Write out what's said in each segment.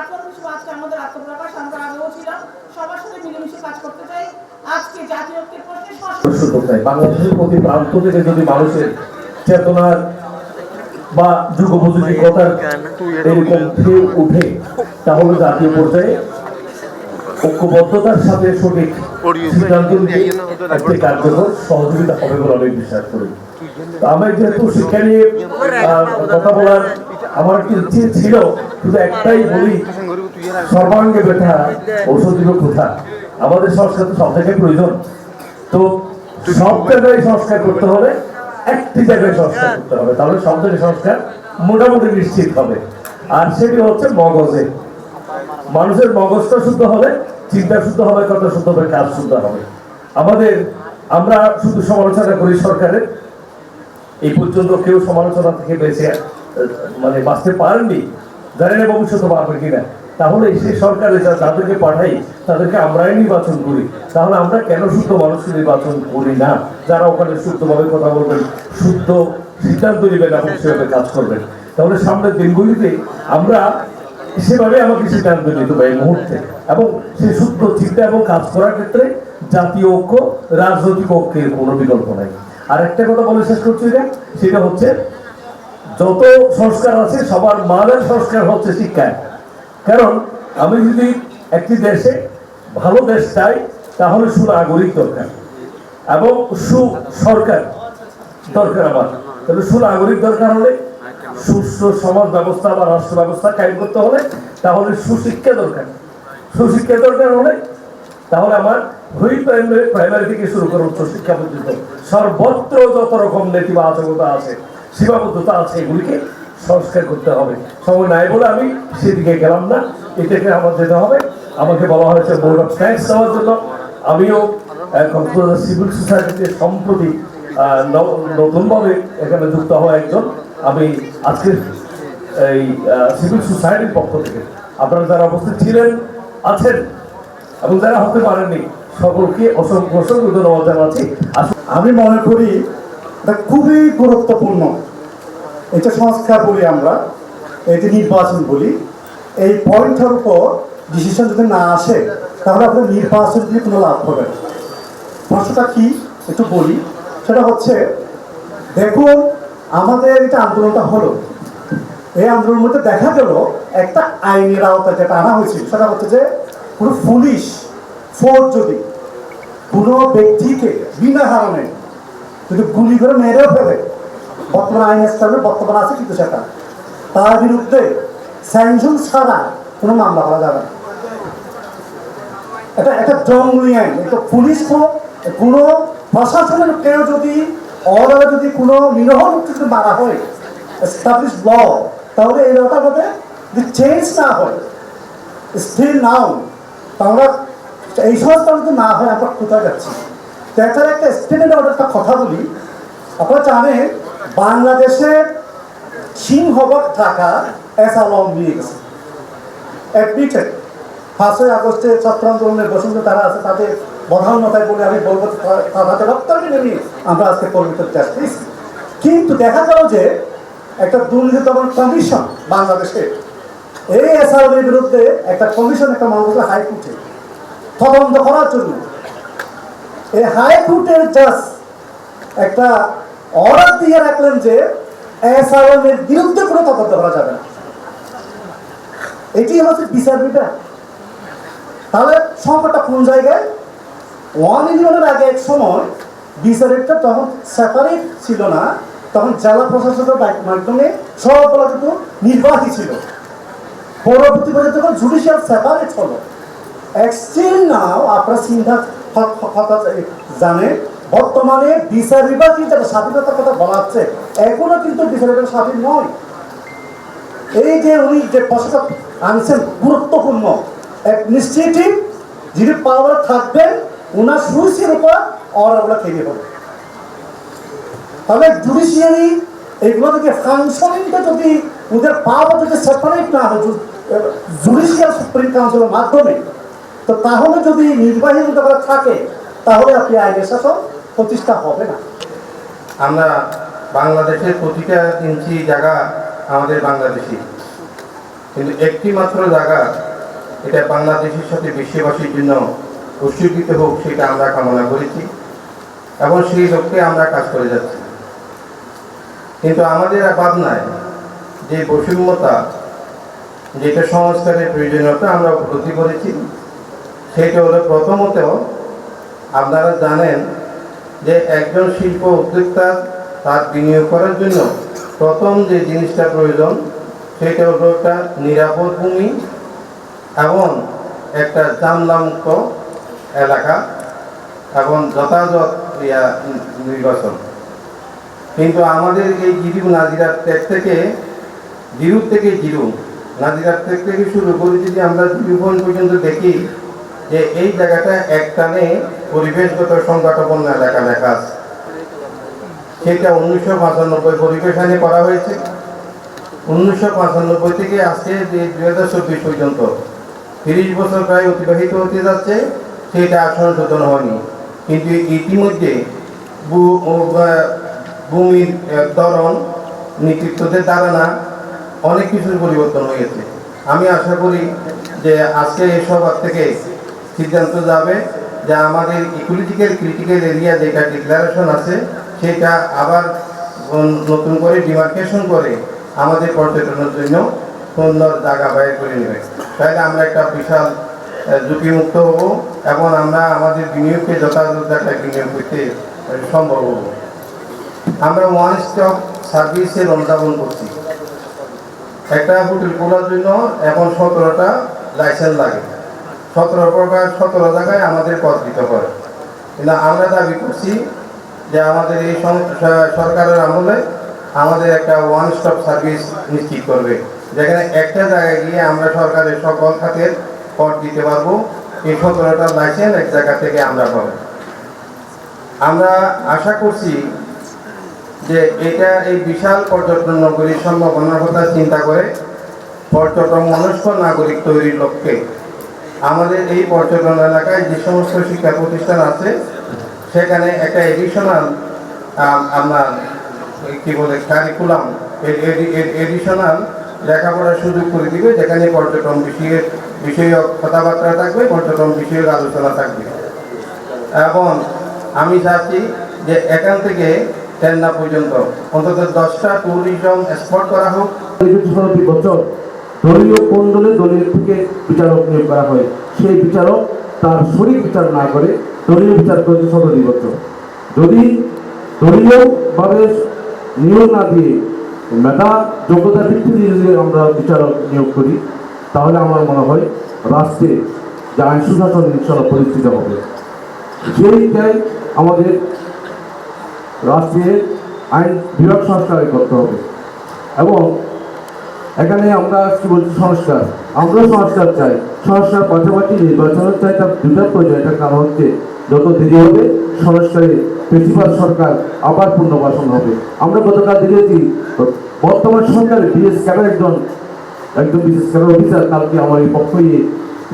হিসেবে আজকে আমাদের আত্মপ্রকাশ, আমরা ছিলাম। সবার সাথে মিলেমিশে কাজ করতে চাই। আজকে জাতীয় বাংলাদেশের প্রতি প্রান্ত থেকে যদি মানুষের চেতনার বা এরকম উঠে, তাহলে জাতীয় পর্যায়ে ঐক্যবদ্ধতার সাথে সঠিক সিদ্ধান্ত নিতে একটি সহযোগিতা হবে বলে আমি বিশ্বাস করি। আমি যেহেতু শিক্ষা নিয়ে কথা বলার আমার একটু ইচ্ছে ছিল, শুধু একটাই বলি, সর্বাঙ্গে ব্যথা ঔষধি কোথা আমাদের সংস্কার তো সব জায়গায় প্রয়োজন। তো সব জায়গায় সংস্কার করতে হলে একটি জায়গায় সংস্কার করতে হবে। তাহলে সব জায়গায় সংস্কার মোটামুটি নিশ্চিত হবে। আর সেটি হচ্ছে মগজে। মানুষের মগজটা শুদ্ধ হবে, চিন্তা শুদ্ধ হবে, কথা শুদ্ধ হবে, কাজ শুদ্ধ হবে। আমাদের, আমরা শুধু সমালোচনা করি সরকারের। এই পর্যন্ত কেউ সমালোচনা থেকে বেঁচে মানে বাঁচতে পারেননি, জানি না ভবিষ্যতে পারবে কিনা। তাহলে সেই সরকারে যা যাদেরকে পাঠাই, তাদেরকে আমরাই নির্বাচন করি। তাহলে আমরা কেন শুদ্ধ মানুষকে নির্বাচন করি না? যারা ওখানে শুদ্ধভাবে কথা বলবেন, শুদ্ধ সিদ্ধান্ত নেবেন এবং সেভাবে কাজ করবেন। তাহলে সামনের দিনগুলিতে আমরা সেভাবে আমাকে সিদ্ধান্ত নিতে হবে এই মুহূর্তে। এবং সেই শুদ্ধ চিন্তা এবং কাজ করার ক্ষেত্রে জাতীয় ঐক্য, রাজনৈতিক ঐক্যের কোনো বিকল্প নাই। আর একটা কথা বলে শেষ করছি যে, সেটা হচ্ছে যত সংস্কার আছে, সবার মানের সংস্কার হচ্ছে শিক্ষায় কারণ আমি যদি একটি দেশে ভালো দেশ চাই, তাহলে সুনাগরিক দরকার এবং সু সরকার দরকার আমার। তাহলে সুনাগরিক দরকার হলে সুস্থ সমাজ ব্যবস্থা বা রাষ্ট্র ব্যবস্থা কায়েম করতে হলে তাহলে সুশিক্ষা দরকার। সুশিক্ষা দরকার হলে তাহলে আমার হুই প্রাইমারি প্রাইমারি থেকে শুরু করে উচ্চশিক্ষা পর্যন্ত সর্বত্র যত রকম নেতিবাচকতা আছে সীমাবদ্ধতা আছে এগুলিকে সংস্কার করতে হবে। সময় নাই বলে আমি সেদিকে গেলাম না। এটাকে আমার যেতে হবে। আমাকে বলা হয়েছে বোর্ড অফ সায়েন্স দেওয়ার জন্য। আমিও কক্সবাজার সিভিল সোসাইটিতে সম্প্রতি নতুনভাবে এখানে যুক্ত হওয়া একজন। আমি আজকের এই সিভিল সোসাইটির পক্ষ থেকে আপনারা যারা উপস্থিত ছিলেন, আছেন, এবং যারা হতে পারেননি, সকলকে অসংখ্য অসংখ্য ধন্যবাদ জানাচ্ছি। আমি মনে করি এটা খুবই গুরুত্বপূর্ণ। এটা সংস্কার বলি আমরা, এটি নির্বাচন বলি। এই পয়েন্টের উপর ডিসিশন যদি না আসে, তাহলে আপনার নির্বাচন দিয়ে কোনো লাভ হবে প্রশ্নটা কি একটু বলি? সেটা হচ্ছে, দেখুন, আমাদের এটা আন্দোলনটা হলো, এই আন্দোলনের মধ্যে দেখা গেল একটা আইনের আওতায় যেটা আনা হয়েছিল, সেটা হচ্ছে যে কোনো পুলিশ ফোর্স যদি কোনো ব্যক্তিকে বিনা কারণে যদি গুলি করে মেরেও ফেলে। বর্তমান আইন স্টাইলে বর্তমান আছে কিন্তু সেটা। তার বিরুদ্ধে স্যাংশন ছাড়া কোনো মামলা করা যাবে এটা একটা জঙ্গলি আইন। এটা পুলিশ কোনো প্রশাসনের কেউ যদি অর্ডারে যদি কোনো নিরহন যদি মারা হয় এস্টাবলিশ ল তাহলে এই লটার মধ্যে যদি চেঞ্জ না হয় স্টিল নাও আমরা এই সমস্ত যদি না হয়, আমরা কোথায় যাচ্ছি? তো এছাড়া একটা স্টেটের একটা কথা বলি। আপনারা জানেন বাংলাদেশের সিংহভাগ টাকা এস আলম নিয়ে গেছে। অ্যাডমিটেড পাঁচই আগস্টে ছাত্র আন্দোলনের বসন্ত তারা আছে, তাদের বধান্যতায় বলে আমি বলব তাদের রক্তার মেনে আমরা আজকে চেষ্টা করেছি কিন্তু দেখা গেল যে একটা দুর্নীতি কমিশন বাংলাদেশে, এই এসআরবির বিরুদ্ধে একটা কমিশন একটা মানুষ হাইকোর্টে তদন্ত করার জন্য এই হাইকোর্টের জাজ একটা অর্ডার দিয়ে রাখলেন যে এসআরএর বিরুদ্ধে কোনো তদন্ত করা যাবে না। এটি হচ্ছে বিচার বিভাগ। তাহলে সংকটটা কোন জায়গায়? ওয়ান ইলেভেনের আগে এক সময় বিচারেরটা তখন সেপারেট ছিল না, তখন জেলা প্রশাসকের মাধ্যমে সবগুলো কিন্তু নির্বাহী ছিল। পরবর্তী পর্যায়ে যখন জুডিশিয়াল সেপারেট হলো। এক্সট্রিম নাও আপনারা চিন্তা জানে, বর্তমানে বিচার বিভাগ কিন্তু একটা স্বাধীনতার কথা বলা হচ্ছে। এখনও কিন্তু বিচার বিভাগ স্বাধীন নয়। এই যে উনি যে প্রশ্নটা আনছেন, গুরুত্বপূর্ণ এক অ্যাডমিনিস্ট্রেটিভ যিনি পাওয়ার থাকবেন ওনার সুইচের উপর অর্ডারগুলো তৈরি হবে। তাহলে জুডিশিয়ারি এইগুলো থেকে ফাংশনিংটা যদি ওদের পাওয়ার যদি সেপারেট না হয় জুডিশিয়াল সুপ্রিম কাউন্সিলের মাধ্যমে তো তাহলে যদি নির্বাহী ওরা থাকে, তাহলে আপনি আইনের শাসন প্রতিষ্ঠা হবে না। আমরা বাংলাদেশের প্রতিটা ইঞ্চি জায়গা আমাদের বাংলাদেশি। কিন্তু একটি মাত্র জায়গা, এটা বাংলাদেশের সাথে বিশ্ববাসীর জন্য উৎসর্গিত হোক, সেটা আমরা কামনা করেছি এবং সেই লক্ষ্যে আমরা কাজ করে যাচ্ছি। কিন্তু আমাদের ভাবনায় যে বৈষম্যতা, যেটা সংস্কারের প্রয়োজনীয়তা আমরা উপলব্ধি করেছি। সেটা হলো প্রথমত আপনারা জানেন যে একজন শিল্প উদ্যোক্তা তার বিনিয়োগ করার জন্য প্রথম যে জিনিসটা প্রয়োজন, সেটা হলো একটা নিরাপদ ভূমি এবং একটা জামলামুক্ত এলাকা এবং যথাযথ ইয়া নির্বাচন। কিন্তু আমাদের এই জিরু নাজিরার ত্যাগ থেকে জিরু থেকে জিরু নাজিরার ত্যাগ থেকে শুরু করে যদি আমরা জিরু পর্যন্ত দেখি যে এই জায়গাটা একটানে পরিবেশগত সংকটাপন্ন এলাকা লেখা আছে। সেটা উনিশশো পঁচানব্বই পরিবেশ আইনে করা হয়েছে। উনিশশো পঁচানব্বই থেকে আজকে যে দুই হাজার চব্বিশ পর্যন্ত তিরিশ বছর প্রায় অতিবাহিত হতে যাচ্ছে, সেটা সংশোধন হয়নি। কিন্তু ইতিমধ্যে ভূমির ধরন, নেতৃত্বদের ধারণা অনেক কিছুর পরিবর্তন হয়েছে। আমি আশা করি যে আজকে এই থেকে সিদ্ধান্ত যাবে যে আমাদের ইকোলজিক্যাল ক্রিটিক্যাল এরিয়া যেটা ডিক্লারেশন আছে, সেটা আবার নতুন করে ডিমার্কেশন করে আমাদের পর্যটনের জন্য সুন্দর জায়গা বাইর করে নেবে। তাহলে আমরা একটা বিশাল ঝুঁকিমুক্ত হব এবং আমরা আমাদের বিনিয়োগকে যথাযথ জায়গায় বিনিয়োগ করতে সম্ভব হব। আমরা ওয়ান স্টপ সার্ভিসের অনুধাবন করছি। একটা হোটেল খোলার জন্য এখন সতেরোটা লাইসেন্স লাগে। সতেরো প্রকার সতেরো জায়গায় আমাদের পদ দিতে হয় কিন্তু আমরা দাবি করছি যে আমাদের এই সরকারের আমলে আমাদের একটা ওয়ান স্টপ সার্ভিস নিশ্চিত করবে। যেখানে একটা জায়গায় গিয়ে আমরা সরকারের সকল খাতের পদ দিতে পারব, এই সতেরোটা লাইসেন্স এক জায়গা থেকে আমরা পাবো। আমরা আশা করছি যে এটা এই বিশাল পর্যটন নগরীর সম্ভাবনার কথা চিন্তা করে পর্যটন মনস্ক নাগরিক তৈরির লক্ষ্যে আমাদের এই পর্যটন এলাকায় যে সমস্ত শিক্ষা প্রতিষ্ঠান আছে, সেখানে একটা এডিশনাল আপনার কি বলে কারিকুলাম এডিশনাল লেখাপড়ার সুযোগ করে দিবে, যেখানে পর্যটন বিষয়ের বিষয়ক কথাবার্তা থাকবে, পর্যটন বিষয়ক আলোচনা থাকবে। এবং আমি চাচ্ছি যে এখান থেকে টেন্না পর্যন্ত, অন্তত দশটা ট্যুরিজম স্পট করা হোক। বছর দলীয় কোন দলে দলীয় থেকে বিচারক নিয়োগ করা হয়। সেই বিচারক তার শরীর বিচার না করে দলীয় বিচার করেছে সতেরো বছর যদি দলীয়ভাবে নিয়োগ না দিয়ে মেধা, যোগ্যতা ভিত্তি দিয়ে যদি আমরা বিচারক নিয়োগ করি, তাহলে আমার মনে হয় রাষ্ট্রে যে আইন সুশাসন ইনশাল্লাহ পরিস্থিতি হবে। সেইটাই আমাদের রাষ্ট্রের আইন বিভাগ সংস্কার করতে হবে। এবং এখানে আমরা কি বলছি? সংস্কার। আমরা সংস্কার চাই। সংস্কার পাশাপাশি নির্বাচনের চাই তার দুটা প্রয়োজন একটা কারণ হচ্ছে, যত দেরি হবে, সংস্কারে প্রিন্সিপাল সরকার আবার পুনর্বাসন হবে। আমরা গতকাল দেখেছি, বর্তমান সরকারের বিএস ক্যাডার একজন একজন বিশেষ ক্যাডার অফিসার কালকে আমার এই পক্ষ নিয়ে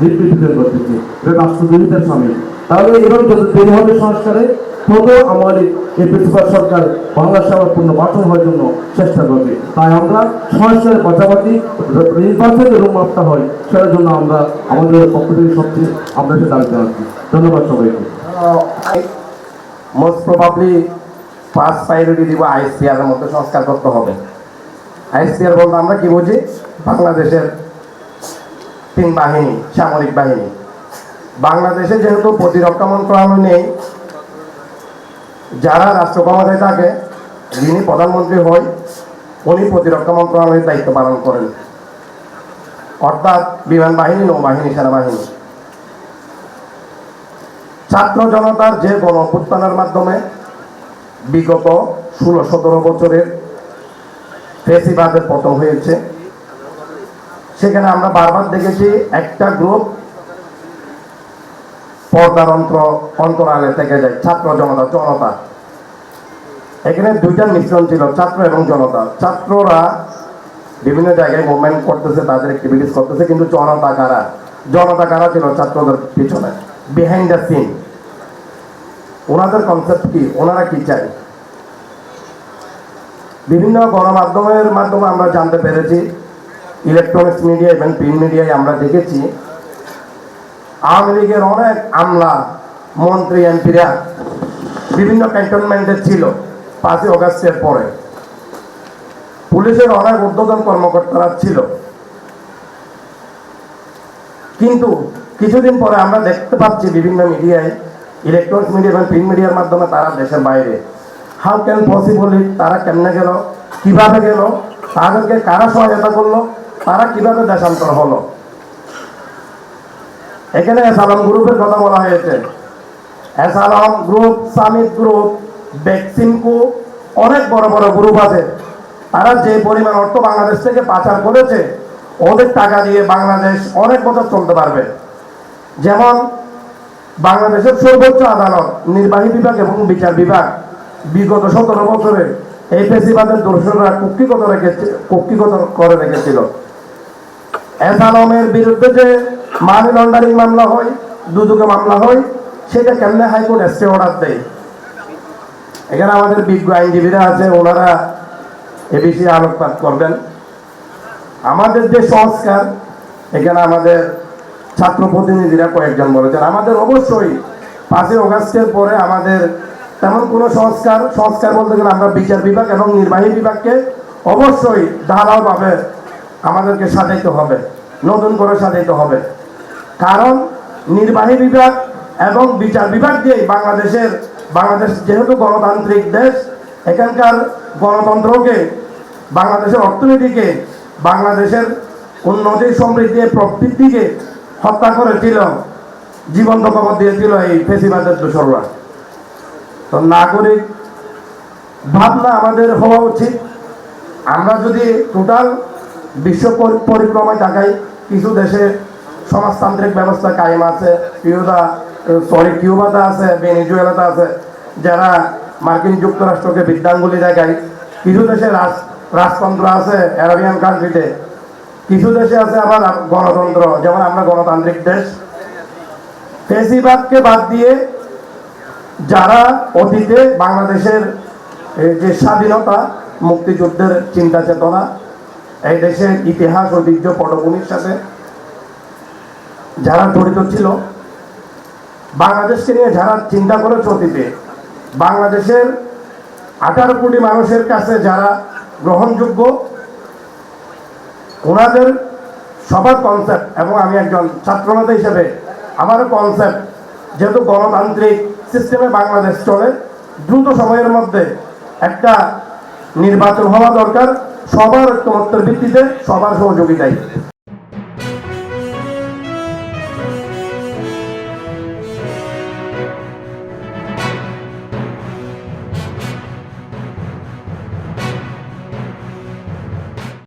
নির্বিঘ্ন করতেছে। এটা রাষ্ট্রদ্রোহিতার সামিল। তাহলে এবার যত দেরি হবে সংস্কারে তত আমার এই প্রিন্সিপাল সরকার বাংলা সভার পূর্ণ বাসন হওয়ার জন্য চেষ্টা করবে। তাই আমরা সংস্কারের পাশাপাশি নির্বাচনের যে মাপটা হয়, সেটার জন্য আমরা আমাদের পক্ষ থেকে সবচেয়ে আমরা সে দাবি জানাচ্ছি ধন্যবাদ সবাইকে। মোস্ট প্রবাবলি ফার্স্ট প্রায়োরিটি দিব আইএসপিআর এর মধ্যে, সংস্কার করতে হবে। আইএসপিআর বলতে আমরা কি বুঝি? বাংলাদেশের তিন বাহিনী, সামরিক বাহিনী। বাংলাদেশে যেহেতু প্রতিরক্ষা মন্ত্রণালয় নেই যারা রাষ্ট্র ক্ষমতায় থাকে, যিনি প্রধানমন্ত্রী হয় উনি প্রতিরক্ষা মন্ত্রণালয়ের দায়িত্ব পালন করেন। অর্থাৎ বিমান বাহিনী, নৌবাহিনী, সেনাবাহিনী। ছাত্র জনতার যে গণ মাধ্যমে বিগত ষোলো, সতেরো বছরের ফেসিবাদের পতন হয়েছে। সেখানে আমরা বারবার দেখেছি একটা গ্রুপ পর্দার অন্তর অন্তরালে থেকে যায়, ছাত্র জনতা জনতা। এখানে দুইটা মিশ্রণ ছিল, ছাত্র এবং জনতা। ছাত্ররা বিভিন্ন জায়গায় মুভমেন্ট করতেছে, তাদের অ্যাক্টিভিটিস করতেছে, কিন্তু জনতা কারা? জনতা কারা ছিল ছাত্রদের পিছনে? বিহাইন্ড দ্য সিন ওনাদের কনসেপ্ট কি? ওনারা কি চাই বিভিন্ন গণমাধ্যমের মাধ্যমে আমরা জানতে পেরেছি ইলেকট্রনিক্স মিডিয়া এবং প্রিন্ট মিডিয়ায় আমরা দেখেছি আওয়ামী লীগের অনেক আমলা, মন্ত্রী, এমপিরা বিভিন্ন ক্যান্টনমেন্টে ছিল পাঁচই অগাস্টের পরে। পুলিশের অনেক উদ্বোধন কর্মকর্তারা ছিল। কিন্তু কিছুদিন পরে আমরা দেখতে পাচ্ছি বিভিন্ন মিডিয়ায় ইলেকট্রনিক মিডিয়া এবং প্রিন্ট মিডিয়ার মাধ্যমে তারা দেশের বাইরে। হাউ ক্যান পসিবলি তারা কেমনে গেল? কীভাবে গেল? তাদেরকে কারা সহায়তা করল? তারা কীভাবে দেশান্তর হলো? এখানে সালাম গ্রুপের কথা বলা হয়েছে। S Alam group Summit group Beximco অনেক বড় বড় গ্রুপ আছে। তারা যে পরিমাণ অর্থ বাংলাদেশ থেকে পাচার করেছে, ওদের টাকা দিয়ে বাংলাদেশ অনেক বছর চলতে পারবে। যেমন বাংলাদেশের সর্বোচ্চ আদালত, নির্বাহী বিভাগ এবং বিচার বিভাগ বিগত সতেরো বছরে এই ফেসিবাদের দোষরা কুক্ষিগত রেখেছে কুক্ষিগত করে রেখেছিল। এস বিরুদ্ধে যে মানি লন্ডারিং মামলা হয়, দুদুকে মামলা হয়, সেটা কেমনে হাইকোর্ট স্টে অর্ডার দেয়? এখানে আমাদের বিজ্ঞ আইনজীবীরা আছে, ওনারা এ বিষয়ে আলোকপাত করবেন। আমাদের যে সংস্কার, এখানে আমাদের ছাত্র প্রতিনিধিরা কয়েকজন বলেছেন। আমাদের অবশ্যই পাঁচই অগাস্টের পরে আমাদের তেমন কোনো সংস্কার সংস্কার বলতে গেলে আমরা বিচার বিভাগ এবং নির্বাহী বিভাগকে অবশ্যই ধারাওভাবে আমাদেরকে সাজাইতে হবে, নতুন করে সাজাইতে হবে। কারণ নির্বাহী বিভাগ এবং বিচার বিভাগ দিয়েই বাংলাদেশের, বাংলাদেশ যেহেতু গণতান্ত্রিক দেশ, এখানকার গণতন্ত্রকে, বাংলাদেশের অর্থনীতিকে, বাংলাদেশের উন্নতি, সমৃদ্ধি প্রবৃত্তিকে হত্যা করেছিল, জীবন্ত কবর দিয়েছিল এই ফেসিবাদের দোসররা। তো নাগরিক ভাবনা আমাদের হওয়া উচিত। আমরা যদি টোটাল বিশ্ব পরিক্রমায় তাকাই কিছু দেশে সমাজতান্ত্রিক ব্যবস্থা কায়েম আছে। কিউবা সরি কিউবাতে আছে, ভেনিজুয়েলাতে আছে, যারা মার্কিন যুক্তরাষ্ট্রকে বিদ্যাঙ্গুলি দেখায় কিছু দেশে রাজ, রাজতন্ত্র আছে, অ্যারাবিয়ান কান্ট্রিতে কিছু দেশে আছে আবার গণতন্ত্র, যেমন আমরা গণতান্ত্রিক দেশ। ফেসিবাদকে বাদ দিয়ে যারা অতীতে বাংলাদেশের যে স্বাধীনতা, মুক্তিযুদ্ধের চিন্তা চেতনা এই দেশের ইতিহাস ঐতিহ্য পটভূমির সাথে যারা জড়িত ছিল, বাংলাদেশকে নিয়ে যারা চিন্তা করেছে অতীতে বাংলাদেশের আঠারো কোটি মানুষের কাছে যারা গ্রহণযোগ্য, ওনাদের সবার কনসেপ্ট এবং আমি একজন ছাত্রনেতা হিসেবে আমারও কনসেপ্ট যেহেতু গণতান্ত্রিক সিস্টেমে বাংলাদেশ চলে, দ্রুত সময়ের মধ্যে একটা নির্বাচন হওয়া দরকার। সবার ঐক্যমত্যের ভিত্তিতে সবার সহযোগিতায়।